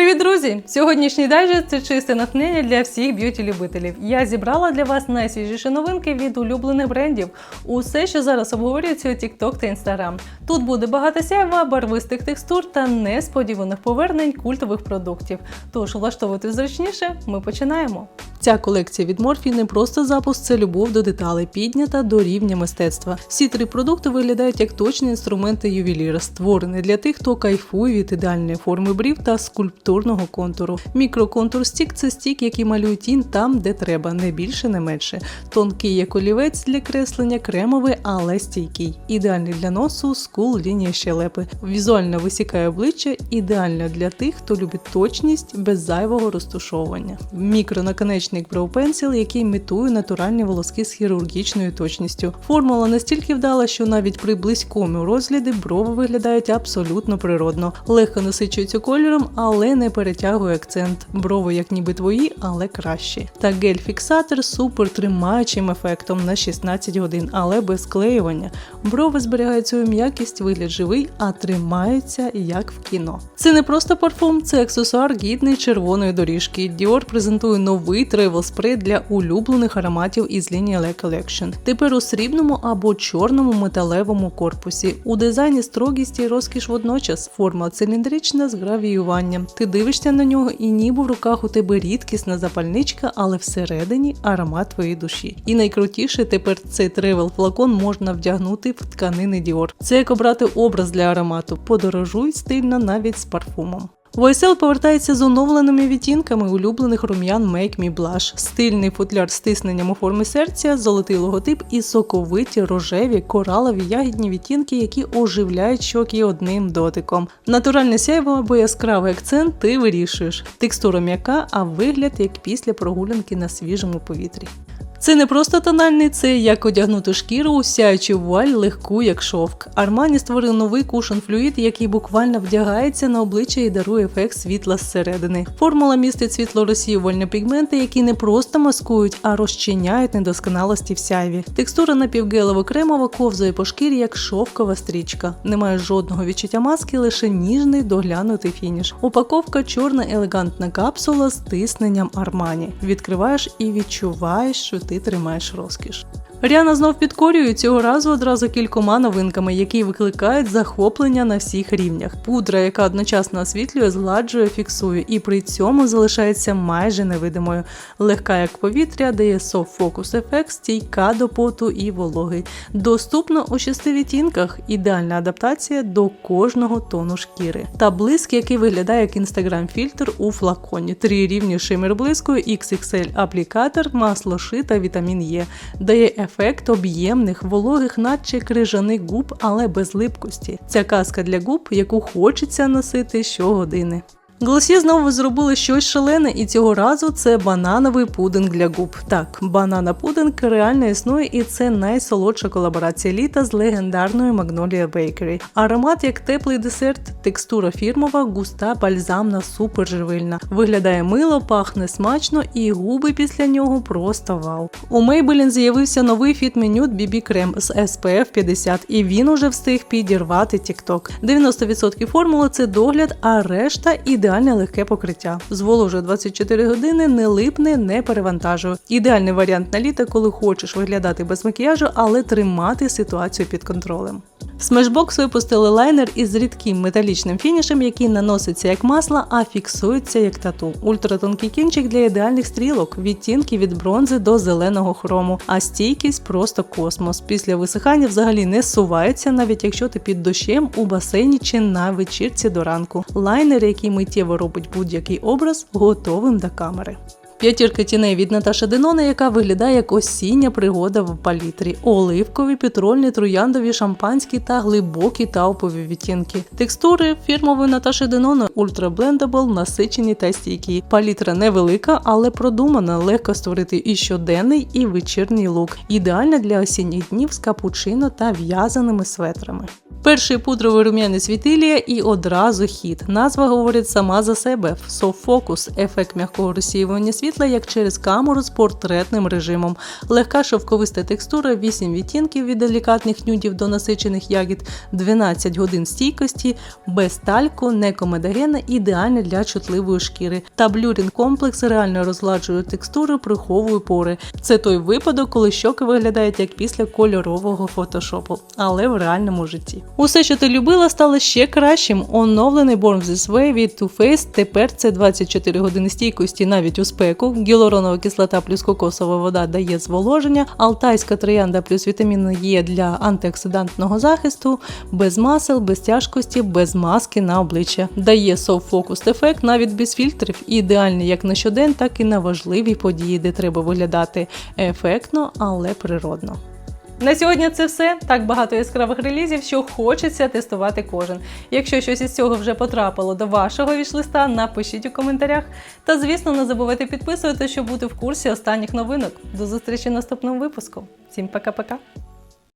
Привіт, друзі! Сьогоднішній дайджест – це чисте натхнення для всіх б'юті-любителів. Я зібрала для вас найсвіжіші новинки від улюблених брендів. Усе, що зараз обговорюється у TikTok та Instagram. Тут буде багато сяйва, барвистих текстур та несподіваних повернень культових продуктів. Тож влаштовувати зручніше, ми починаємо. Ця колекція від Morphe не просто запуск, це любов до деталей, піднята до рівня мистецтва. Всі три продукти виглядають як точні інструменти ювеліра, створені для тих, хто кайфує від ідеальної форми брів та скульптурного контуру. Мікроконтур стік це стік, який малює тінь там, де треба, не більше, не менше. Тонкий як олівець для креслення, кремовий, але стійкий. Ідеальний для носу, скул, лінія щелепи. Візуально висікає обличчя, ідеально для тих, хто любить точність без зайвого розтушовування. Мікронаконечник Brow Pencil, який імітує натуральні волоски з хірургічною точністю. Формула настільки вдала, що навіть при близькому розгляді брови виглядають абсолютно природно. Легко насичується кольором, але не перетягує акцент. Брови як ніби твої, але кращі. Та гель-фіксатор супер тримаючим ефектом на 16 годин, але без склеювання. Брови зберігають свою м'якість, вигляд живий, а тримаються як в кіно. Це не просто парфум, це аксесуар гідний червоної доріжки. Dior презентує новий тревел спрей для улюблених ароматів із лінії Le Collection. Тепер у срібному або чорному металевому корпусі. У дизайні строгість і розкіш водночас. Форма циліндрична з гравіюванням. Ти дивишся на нього, і ніби в руках у тебе рідкісна запальничка, але всередині аромат твоєї душі. І найкрутіше тепер цей тревел флакон можна вдягнути в тканини Dior. Це як обрати образ для аромату. Подорожуй стильно навіть з парфумом. YSL повертається з оновленими відтінками улюблених рум'ян Make Me Blush. Стильний футляр з стисненням у формі серця, золотий логотип і соковиті рожеві коралові ягідні відтінки, які оживляють щоки одним дотиком. Натуральне сяйво або яскравий акцент ти вирішуєш. Текстура м'яка, а вигляд як після прогулянки на свіжому повітрі. Це не просто тональний, це як одягнути шкіру у сяючу вуаль легку, як шовк. Армані створив новий кушон флюїд, який буквально вдягається на обличчя і дарує ефект світла зсередини. Формула містить світлорозсіювальні пігменти, які не просто маскують, а розчиняють недосконалості в сяйві. Текстура напівгелево-кремова ковзає по шкірі, як шовкова стрічка. Немає жодного відчуття маски, лише ніжний доглянутий фініш. Упаковка чорна елегантна капсула з тисненням армані. Відкриваєш і відчуваєш, що ти тримаєш розкіш. Ріана знов підкорює цього разу одразу кількома новинками, які викликають захоплення на всіх рівнях. Пудра, яка одночасно освітлює, згладжує, фіксує, і при цьому залишається майже невидимою. Легка як повітря, дає soft focus ефект, стійка до поту і вологи. Доступно у шести відтінках. Ідеальна адаптація до кожного тону шкіри. Та блиск, який виглядає як інстаграм-фільтр у флаконі. Три рівні шимер блиску, XXL аплікатор, масло ши та вітамін Е. Дає об'ємних, вологих, наче крижаних губ, але без липкості. Ця казка для губ, яку хочеться носити щогодини. Глосі знову зробили щось шалене, і цього разу це банановий пудинг для губ. Так, банана пудинг реально існує, і це найсолодша колаборація літа з легендарною Magnolia Bakery. Аромат як теплий десерт, текстура фірмова, густа, бальзамна, суперживильна. Виглядає мило, пахне смачно, і губи після нього просто вау. У Maybelline з'явився новий Nude BB крем з SPF 50, і він уже встиг підірвати TikTok. 90% формули це догляд, а решта ідеальна ідеальне легке покриття. Зволожує 24 години, не липне, не перевантажує. Ідеальний варіант на літо, коли хочеш виглядати без макіяжу, але тримати ситуацію під контролем. В Smashbox випустили лайнер із рідким металічним фінішем, який наноситься як масло, а фіксується як тату. Ультратонкий кінчик для ідеальних стрілок, відтінки від бронзи до зеленого хрому, а стійкість просто космос. Після висихання взагалі не сувається, навіть якщо ти під дощем у басейні чи на вечірці до ранку. Лайнер, який миттєво робить будь-який образ, готовим до камери. П'ятірка тіней від Наташи Денона, яка виглядає як осіння пригода в палітрі. Оливкові, петрольні, трояндові, шампанські та глибокі таупові відтінки. Текстури фірмової Наташи Денона ультраблендабл, насичені та стійкі. Палітра невелика, але продумана, легко створити і щоденний, і вечірній лук. Ідеальна для осінніх днів з капучино та в'язаними светрами. Перший пудровий рум'яний світилія і одразу хід. Назва говорить сама за себе. Focus – ефект м'якого розсіювання світла як через камеру з портретним режимом. Легка шовковиста текстура, 8 відтінків від делікатних нюдів до насичених ягід, 12 годин стійкості, без тальку, не комедогена, ідеальне для чутливої шкіри. Та блюрінг комплекс реально розгладжує текстури, приховує пори. Це той випадок, коли щоки виглядають як після кольорового фотошопу, але в реальному житті. Усе, що ти любила, стало ще кращим. Оновлений Born This Way від Too Faced тепер це 24 години стійкості навіть у спеку. Гіалуронова кислота плюс кокосова вода дає зволоження, алтайська троянда плюс вітамін Є для антиоксидантного захисту, без масел, без тяжкості, без маски на обличчя. Дає focus ефект навіть без фільтрів, ідеальний як на щодень, так і на важливі події, де треба виглядати ефектно, але природно. На сьогодні це все. Так багато яскравих релізів, що хочеться тестувати кожен. Якщо щось із цього вже потрапило до вашого вішлиста, напишіть у коментарях. Та звісно, не забувайте підписуватися, щоб бути в курсі останніх новинок. До зустрічі наступному випуску. Всім пока-пока!